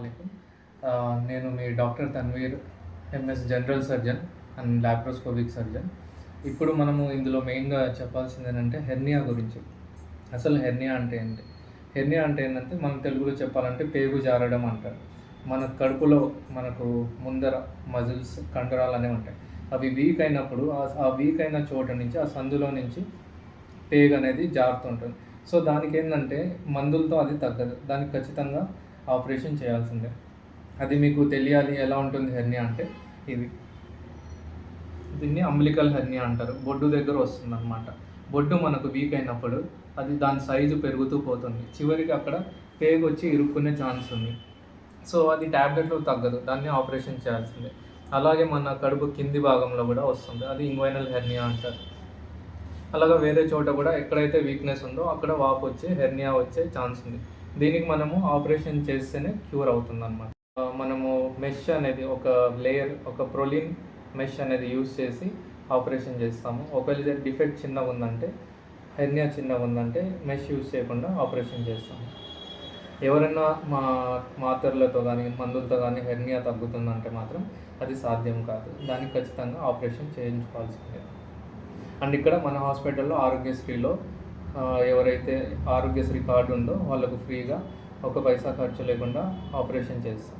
అలైకుం నేను మీ doctor Tanveer MS general surgeon and laparoscopic surgeon. ఇప్పుడు మనము ఇందులో మెయిన్గా చెప్పాల్సింది ఏంటంటే హెర్నియా గురించి. అసలు హెర్నియా అంటే ఏంటి? హెర్నియా అంటే ఏంటంటే మనం తెలుగులో చెప్పాలంటే పేగు జారడం అంటారు. మన కడుపులో మనకు ముందర మజిల్స్ కండరాలు అనేవి ఉంటాయి. అవి వీక్ అయినప్పుడు ఆ- వీక్ అయిన చోట నుంచి ఆ సందులో నుంచి పేగు అనేది జారుతుంటుంది. సో దానికి ఏంటంటే మందులతో అది తగ్గదు. దానికి ఖచ్చితంగా ఆపరేషన్ చేయాల్సిందే. అది మీకు తెలియాలి ఎలా ఉంటుంది హెర్నియా అంటే ఇది. దీన్ని అంబలికల్ హెర్నియా అంటారు. బొడ్డు దగ్గర వస్తుంది అనమాట బొడ్డు మనకు వీక్ అయినప్పుడు అది దాని సైజు పెరుగుతూ పోతుంది. చివరికి అక్కడ పేగు వచ్చి ఇరుక్కునే ఛాన్స్ ఉంది. సో అది ట్యాబ్లెట్లు తగ్గదు. దాన్ని ఆపరేషన్ చేయాల్సిందే. అలాగే మన కడుపు కింది భాగంలో కూడా వస్తుంది. అది ఇంగ్వైనల్ హెర్నియా అంటారు. అలాగే వేరే చోట కూడా ఎక్కడైతే వీక్నెస్ ఉందో అక్కడ వాపు వచ్చే హెర్నియా వచ్చే ఛాన్స్ ఉంది. దీనికి మనము ఆపరేషన్ చేస్తేనే క్యూర్ అవుతుంది అనమాట మనము మెష్ అనేది ఒక లేయర్ ఒక ప్రొలిన్ మెష్ అనేది యూస్ చేసి ఆపరేషన్ చేస్తాము. ఒకవేళ డిఫెక్ట్ చిన్నగా ఉందంటే హెర్నియా చిన్నగా ఉందంటే మెష్ యూస్ చేయకుండా ఆపరేషన్ చేస్తాము. ఎవరైనా మా మాత్రలతో కానీ మందులతో కానీ హెర్నియా తగ్గుతుందంటే మాత్రం అది సాధ్యం కాదు. దానికి ఖచ్చితంగా ఆపరేషన్ చేయించుకోవాల్సిందే. అండ్ ఇక్కడ మన హాస్పిటల్లో ఆరోగ్యశ్రీలో ఎవరైతే ఆరోగ్యశ్రీ కార్డు ఉందో వాళ్ళకు ఫ్రీగా ఒక పైసా ఖర్చు లేకుండా ఆపరేషన్ చేస్తాం